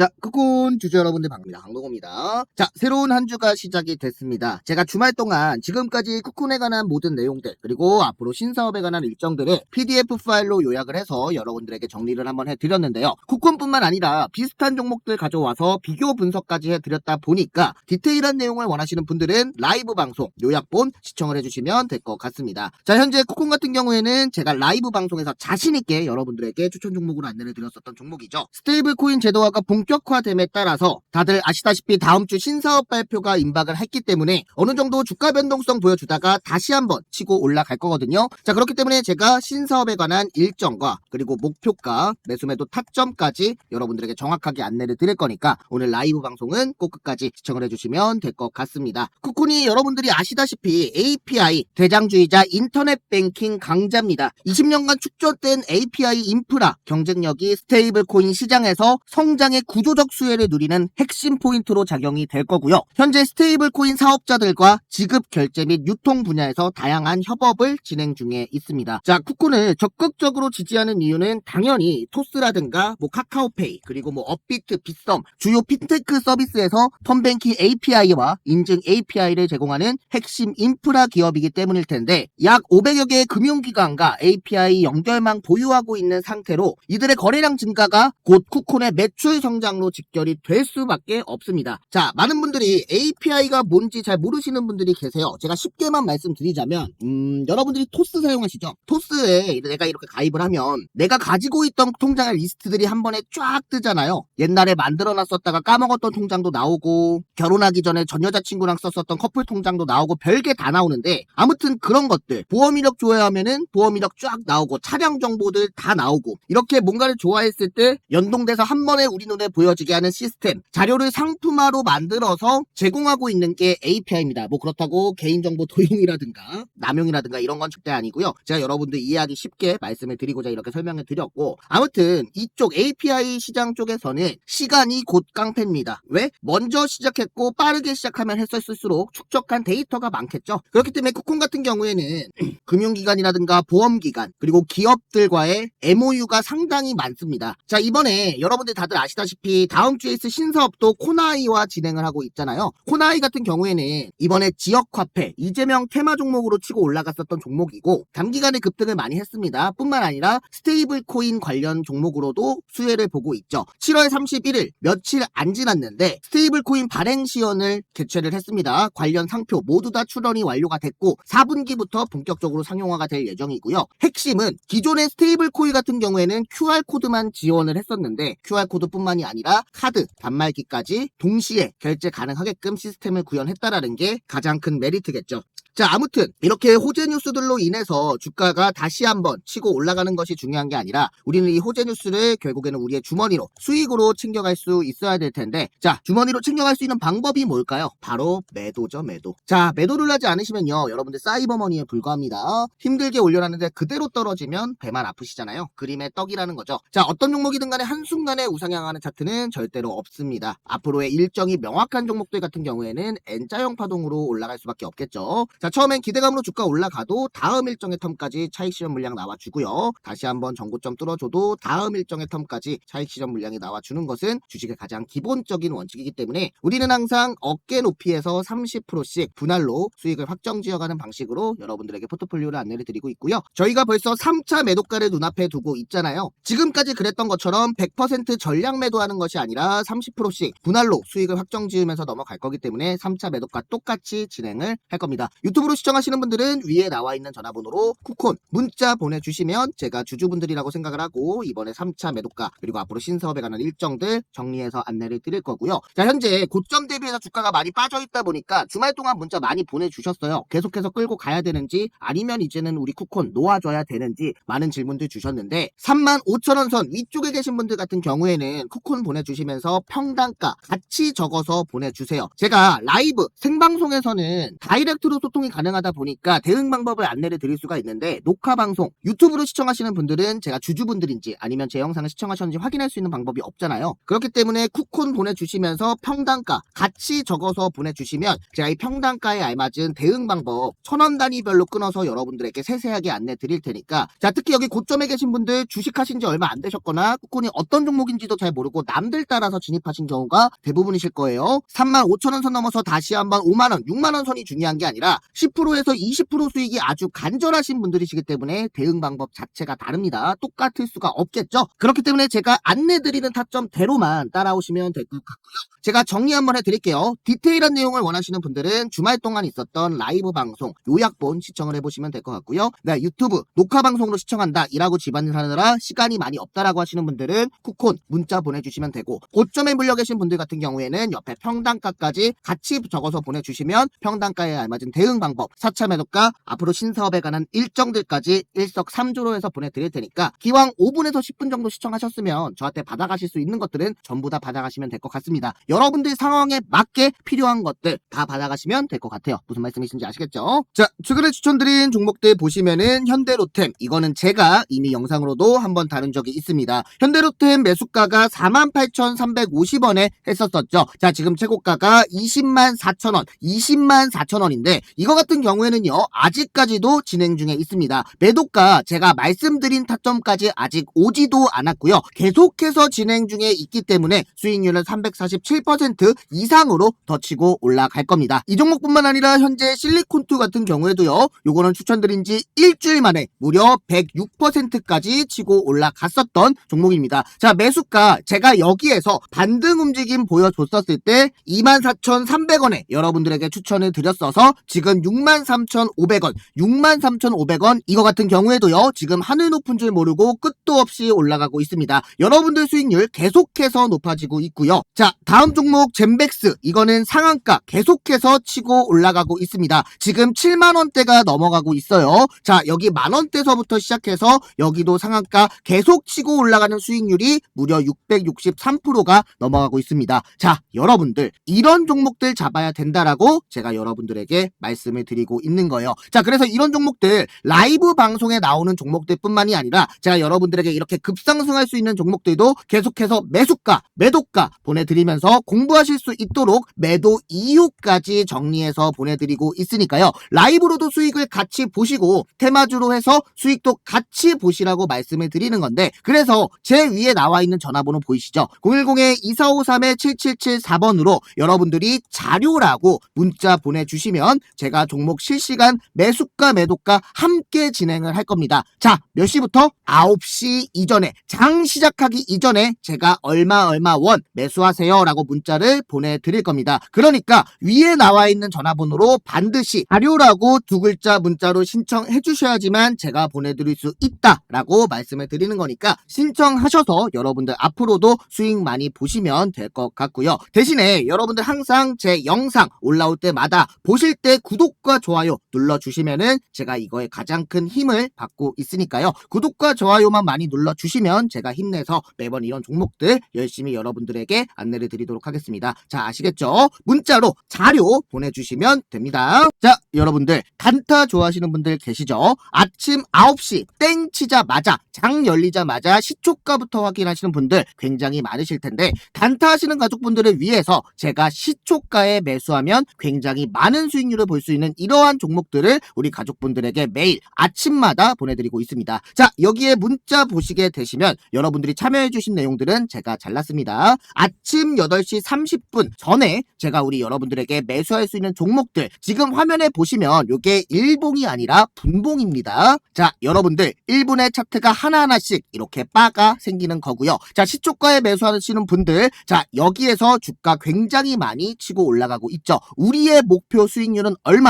자, 쿠콘 주주 여러분들 반갑습니다. 강동호입니다. 자, 새로운 한 주가 시작이 됐습니다. 제가 주말 동안 지금까지 쿠콘에 관한 모든 내용들, 그리고 앞으로 신사업에 관한 일정들을 PDF 파일로 요약을 해서 여러분들에게 정리를 한번 해드렸는데요. 쿠콘뿐만 아니라 비슷한 종목들 가져와서 비교 분석까지 해드렸다 보니까 디테일한 내용을 원하시는 분들은 라이브 방송, 요약본 시청을 해주시면 될 것 같습니다. 자, 현재 쿠콘 같은 경우에는 제가 라이브 방송에서 자신있게 여러분들에게 추천 종목으로 안내를 드렸었던 종목이죠. 스테이블 코인 제도화가 본격화됨에 따라서 다들 아시다시피 다음 주 신사업 발표가 임박을 했기 때문에 어느 정도 주가 변동성 보여주다가 다시 한번 치고 올라갈 거거든요. 자, 그렇기 때문에 제가 신사업에 관한 일정과 그리고 목표가, 매수매도 타점까지 여러분들에게 정확하게 안내를 드릴 거니까 오늘 라이브 방송은 꼭 끝까지 시청을 해주시면 될 것 같습니다. 쿠콘이 여러분들이 아시다시피 API 대장주의자 인터넷 뱅킹 강자입니다. 20년간 축적된 API 인프라 경쟁력이 스테이블 코인 시장에서 성장의 구 조적 수혜를 누리는 핵심 포인트로 작용이 될 거고요. 현재 스테이블 코인 사업자들과 지급 결제 및 유통 분야에서 다양한 협업을 진행 중에 있습니다. 자, 쿠콘을 적극적으로 지지하는 이유는 당연히 토스라든가 뭐 카카오페이 그리고 뭐 업비트, 빗썸 주요 핀테크 서비스에서 펀뱅킹 API와 인증 API를 제공하는 핵심 인프라 기업이기 때문일 텐데 약 500여 개의 금융기관과 API 연결망 보유하고 있는 상태로 이들의 거래량 증가가 곧 쿠콘의 매출 성장 로 직결이 될 수밖에 없습니다. 자, 많은 분들이 API가 뭔지 잘 모르시는 분들이 계세요. 제가 쉽게만 말씀드리자면 음, 여러분들이 토스 사용하시죠? 토스에 내가 이렇게 가입을 하면 내가 가지고 있던 통장의 리스트들이 한 번에 쫙 뜨잖아요. 옛날에 만들어 놨었다가 까먹었던 통장도 나오고 결혼하기 전에 전 여자친구랑 썼었던 커플 통장도 나오고 별게 다 나오는데 아무튼 그런 것들 보험 이력 좋아하면은 보험 이력 쫙 나오고 차량 정보들 다 나오고 이렇게 뭔가를 좋아했을 때 연동돼서 한 번에 우리 눈에 보여지게 하는 시스템 자료를 상품화로 만들어서 제공하고 있는 게 API입니다. 뭐 그렇다고 개인정보 도용이라든가 남용이라든가 이런 건 절대 아니고요. 제가 여러분들 이해하기 쉽게 말씀을 드리고자 이렇게 설명을 드렸고 아무튼 이쪽 API 시장 쪽에서는 시간이 곧 깡패입니다. 왜? 먼저 시작했고 빠르게 시작하면 했었을수록 축적한 데이터가 많겠죠. 그렇기 때문에 쿠콘 같은 경우에는 금융기관이라든가 보험기관 그리고 기업들과의 MOU가 상당히 많습니다. 자 이번에 여러분들 다들 아시다시피 다음 주에 있을 신사업도 코나이와 진행을 하고 있잖아요. 코나이 같은 경우에는 이번에 지역화폐 이재명 테마 종목으로 치고 올라갔었던 종목이고 단기간에 급등을 많이 했습니다. 뿐만 아니라 스테이블 코인 관련 종목으로도 수혜를 보고 있죠. 7월 31일 며칠 안 지났는데 스테이블 코인 발행 시연을 개최를 했습니다. 관련 상표 모두 다 출원이 완료가 됐고 4분기부터 본격적으로 상용화가 될 예정이고요. 핵심은 기존의 스테이블 코인 같은 경우에는 QR 코드만 지원을 했었는데 QR 코드뿐만이 아니라 카드, 단말기까지 동시에 결제 가능하게끔 시스템을 구현했다라는 게 가장 큰 메리트겠죠. 자, 아무튼 이렇게 호재 뉴스들로 인해서 주가가 다시 한번 치고 올라가는 것이 중요한 게 아니라 우리는 이 호재 뉴스를 결국에는 우리의 주머니로 수익으로 챙겨갈 수 있어야 될 텐데 자, 주머니로 챙겨갈 수 있는 방법이 뭘까요? 바로 매도죠, 매도. 자, 매도를 하지 않으시면요. 여러분들 사이버머니에 불과합니다. 힘들게 올려놨는데 그대로 떨어지면 배만 아프시잖아요. 그림의 떡이라는 거죠. 자, 어떤 종목이든 간에 한순간에 우상향하는 차트는 절대로 없습니다. 앞으로의 일정이 명확한 종목들 같은 경우에는 N자형 파동으로 올라갈 수밖에 없겠죠. 자, 처음엔 기대감으로 주가 올라가도 다음 일정의 텀까지 차익 실현 물량 나와주고요. 다시 한번 전고점 뚫어줘도 다음 일정의 텀까지 차익 실현 물량이 나와주는 것은 주식의 가장 기본적인 원칙이기 때문에 우리는 항상 어깨 높이에서 30%씩 분할로 수익을 확정 지어가는 방식으로 여러분들에게 포트폴리오를 안내를 드리고 있고요. 저희가 벌써 3차 매도가를 눈앞에 두고 있잖아요. 지금까지 그랬던 것처럼 100% 전량 매도하는 것이 아니라 30%씩 분할로 수익을 확정 지으면서 넘어갈 거기 때문에 3차 매도가 똑같이 진행을 할 겁니다. 유튜브로 시청하시는 분들은 위에 나와 있는 전화번호로 쿠콘 문자 보내주시면 제가 주주분들이라고 생각을 하고 이번에 3차 매도가 그리고 앞으로 신사업에 관한 일정들 정리해서 안내를 드릴 거고요. 자 현재 고점 대비해서 주가가 많이 빠져 있다 보니까 주말 동안 문자 많이 보내주셨어요. 계속해서 끌고 가야 되는지 아니면 이제는 우리 쿠콘 놓아줘야 되는지 많은 질문들 주셨는데 3만 5천 원 선 위쪽에 계신 분들 같은 경우에는 쿠콘 보내주시면서 평단가 같이 적어서 보내주세요. 제가 라이브 생방송에서는 다이렉트로 소통 소통이 가능하다 보니까 대응 방법을 안내를 드릴 수가 있는데 녹화 방송 유튜브로 시청하시는 분들은 제가 주주분들인지 아니면 제 영상을 시청하셨는지 확인할 수 있는 방법이 없잖아요. 그렇기 때문에 쿠폰 보내주시면서 평단가 같이 적어서 보내주시면 제가 이 평단가에 알맞은 대응 방법 천 원 단위별로 끊어서 여러분들에게 세세하게 안내 드릴 테니까 자 특히 여기 고점에 계신 분들 주식하신 지 얼마 안 되셨거나 쿠폰이 어떤 종목인지도 잘 모르고 남들 따라서 진입하신 경우가 대부분이실 거예요. 3만 5천 원 선 넘어서 다시 한번 5만 원, 6만 원 선이 중요한 게 아니라 10%에서 20% 수익이 아주 간절하신 분들이시기 때문에 대응 방법 자체가 다릅니다. 똑같을 수가 없겠죠. 그렇기 때문에 제가 안내 드리는 타점대로만 따라오시면 될 것 같고요. 제가 정리 한번 해드릴게요. 디테일한 내용을 원하시는 분들은 주말 동안 있었던 라이브 방송 요약본 시청을 해보시면 될 것 같고요. 네, 유튜브 녹화 방송으로 시청한다 일하고 집안일 하느라 시간이 많이 없다라고 하시는 분들은 쿠폰 문자 보내주시면 되고 고점에 물려 계신 분들 같은 경우에는 옆에 평단가까지 같이 적어서 보내주시면 평단가에 알맞은 대응 방법 4차 매도가 앞으로 신사업에 관한 일정들까지 일석삼조로 해서 보내드릴 테니까 기왕 5분에서 10분 정도 시청하셨으면 저한테 받아가실 수 있는 것들은 전부 다 받아가시면 될 것 같습니다. 여러분들 상황에 맞게 필요한 것들 다 받아가시면 될 것 같아요. 무슨 말씀이신지 아시겠죠? 자, 최근에 추천드린 종목들 보시면은 현대로템 이거는 제가 이미 영상으로도 한번 다룬 적이 있습니다. 현대로템 매수가가 48,350원에 했었었죠. 자, 지금 최고가가 20만 4천 원, 20만 4천 원인데 이거 같은 경우에는요, 아직까지도 진행 중에 있습니다. 매도가 제가 말씀드린 타점까지 아직 오지도 않았고요. 계속해서 진행 중에 있기 때문에 수익률은 347% 이상으로 더 치고 올라갈 겁니다. 이 종목뿐만 아니라 현재 실리콘2 같은 경우에도요. 요거는 추천드린 지 일주일 만에 무려 106%까지 치고 올라갔었던 종목입니다. 자, 매수가 제가 여기에서 반등 움직임 보여줬었을 때 24,300원에 여러분들에게 추천을 드렸어서 지금 63,500원, 63,500원 이거 같은 경우에도요. 지금 하늘 높은 줄 모르고 끝도 없이 올라가고 있습니다. 여러분들 수익률 계속해서 높아지고 있고요. 자, 다음 종목 젠백스 이거는 상한가 계속해서 치고 올라가고 있습니다. 지금 7만 원대가 넘어가고 있어요. 자, 여기 만 원대서부터 시작해서 여기도 상한가 계속 치고 올라가는 수익률이 무려 663%가 넘어가고 있습니다. 자, 여러분들 이런 종목들 잡아야 된다라고 제가 여러분들에게 말씀 을 드리고 있는 거예요. 자, 그래서 이런 종목들 라이브 방송에 나오는 종목들뿐만이 아니라 제가 여러분들에게 이렇게 급상승할 수 있는 종목들도 계속해서 매수가, 매도가 보내드리면서 공부하실 수 있도록 매도 이유까지 정리해서 보내드리고 있으니까요. 라이브로도 수익을 같이 보시고 테마주로 해서 수익도 같이 보시라고 말씀을 드리는 건데 그래서 제 위에 나와 있는 전화번호 보이시죠? 010-2453-7774번으로 여러분들이 자료라고 문자 보내주시면 제가 종목 실시간 매수가 매도가 함께 진행을 할 겁니다. 자, 몇 시부터? 9시 이전에 장 시작하기 이전에 제가 얼마 얼마 원 매수하세요 라고 문자를 보내드릴 겁니다. 그러니까 위에 나와 있는 전화번호로 반드시 자료라고 두 글자 문자로 신청해 주셔야지만 제가 보내드릴 수 있다라고 말씀을 드리는 거니까 신청하셔서 여러분들 앞으로도 수익 많이 보시면 될 것 같고요. 대신에 여러분들 항상 제 영상 올라올 때마다 보실 때 구독 과 좋아요 눌러주시면은 제가 이거에 가장 큰 힘을 받고 있으니까요. 구독과 좋아요만 많이 눌러주시면 제가 힘내서 매번 이런 종목들 열심히 여러분들에게 안내를 드리도록 하겠습니다. 자, 아시겠죠? 문자로 자료 보내주시면 됩니다. 자, 여러분들 단타 좋아하시는 분들 계시죠? 아침 9시 땡 치자마자 장 열리자마자 시초가부터 확인하시는 분들 굉장히 많으실 텐데 단타 하시는 가족분들을 위해서 제가 시초가에 매수하면 굉장히 많은 수익률을 볼 수 있는 이러한 종목들을 우리 가족분들에게 매일 아침마다 보내드리고 있습니다. 자, 여기에 문자 보시게 되시면 여러분들이 참여해주신 내용들은 제가 잘랐습니다. 아침 8시 30분 전에 제가 우리 여러분들에게 매수할 수 있는 종목들 지금 화면에 보시면 이게 일봉이 아니라 분봉입니다. 자, 여러분들 1분의 차트가 하나하나씩 이렇게 바가 생기는 거고요. 자, 시초가에 매수하시는 분들 자, 여기에서 주가 굉장히 많이 치고 올라가고 있죠. 우리의 목표 수익률은 얼마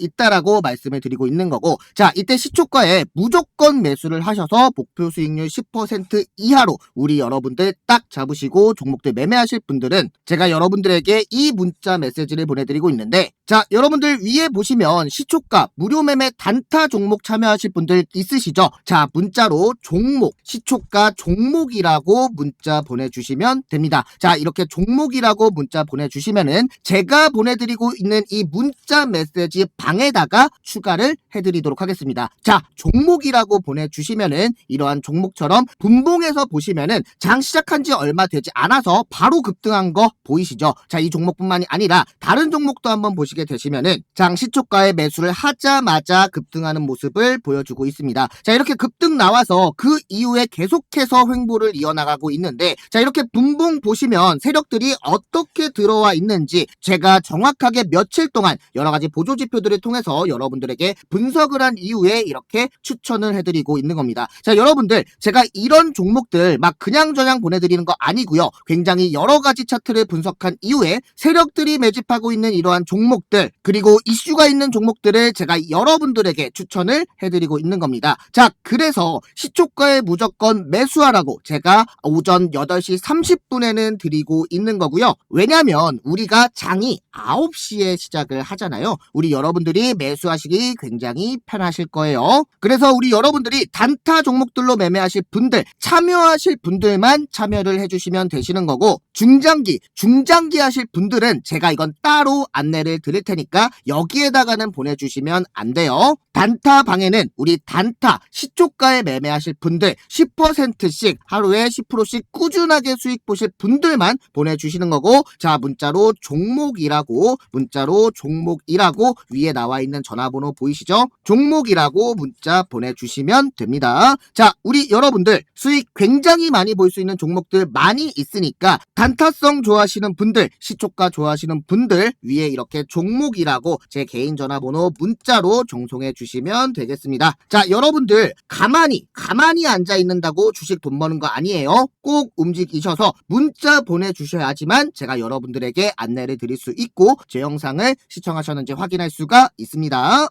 있다라고 말씀을 드리고 있는 거고 자 이때 시초가에 무조건 매수를 하셔서 목표 수익률 10% 이하로 우리 여러분들 딱 잡으시고 종목들 매매하실 분들은 제가 여러분들에게 이 문자 메시지를 보내드리고 있는데 자 여러분들 위에 보시면 시초가 무료 매매 단타 종목 참여하실 분들 있으시죠? 자 문자로 종목 시초가 종목이라고 문자 보내주시면 됩니다. 자 이렇게 종목이라고 문자 보내주시면은 제가 보내드리고 있는 이 문자 메시지 방에다가 추가를 해드리도록 하겠습니다. 자, 종목이라고 보내주시면은 이러한 종목처럼 분봉에서 보시면은 장 시작한 지 얼마 되지 않아서 바로 급등한 거 보이시죠? 자, 이 종목뿐만이 아니라 다른 종목도 한번 보시게 되시면은 장 시초가에 매수를 하자마자 급등하는 모습을 보여주고 있습니다. 자, 이렇게 급등 나와서 그 이후에 계속해서 횡보를 이어나가고 있는데 자, 이렇게 분봉 보시면 세력들이 어떻게 들어와 있는지 제가 정확하게 며칠 동안 여러 가지 보조 지표들을 통해서 여러분들에게 분석을 한 이후에 이렇게 추천을 해드리고 있는 겁니다. 자, 여러분들 제가 이런 종목들 막 그냥저냥 보내드리는 거 아니고요. 굉장히 여러 가지 차트를 분석한 이후에 세력들이 매집하고 있는 이러한 종목들 그리고 이슈가 있는 종목들을 제가 여러분들에게 추천을 해드리고 있는 겁니다. 자, 그래서 시초가에 무조건 매수하라고 제가 오전 8시 30분에는 드리고 있는 거고요. 왜냐면 우리가 장이 9시에 시작을 하잖아요. 우리 여러분들 이 매수하시기 굉장히 편하실 거예요. 그래서 우리 여러분들이 단타 종목들로 매매하실 분들, 참여하실 분들만 참여를 해주시면 되시는 거고, 중장기, 중장기 하실 분들은 제가 이건 따로 안내를 드릴 테니까 여기에다가는 보내주시면 안 돼요. 단타 방에는 우리 단타 시초가에 매매하실 분들 10%씩 하루에 10%씩 꾸준하게 수익 보실 분들만 보내주시는 거고 자 문자로 종목이라고 문자로 종목이라고 위에 나와 있는 전화번호 보이시죠? 종목이라고 문자 보내주시면 됩니다. 자 우리 여러분들 수익 굉장히 많이 볼 수 있는 종목들 많이 있으니까 단타성 좋아하시는 분들 시초가 좋아하시는 분들 위에 이렇게 종목이라고 제 개인 전화번호 문자로 종송해 주시면 되겠습니다. 자 여러분들 가만히 가만히 앉아 있는다고 주식 돈 버는 거 아니에요. 꼭 움직이셔서 문자 보내주셔야지만 제가 여러분들에게 안내를 드릴 수 있고 제 영상을 시청하셨는지 확인할 수가 있습니다.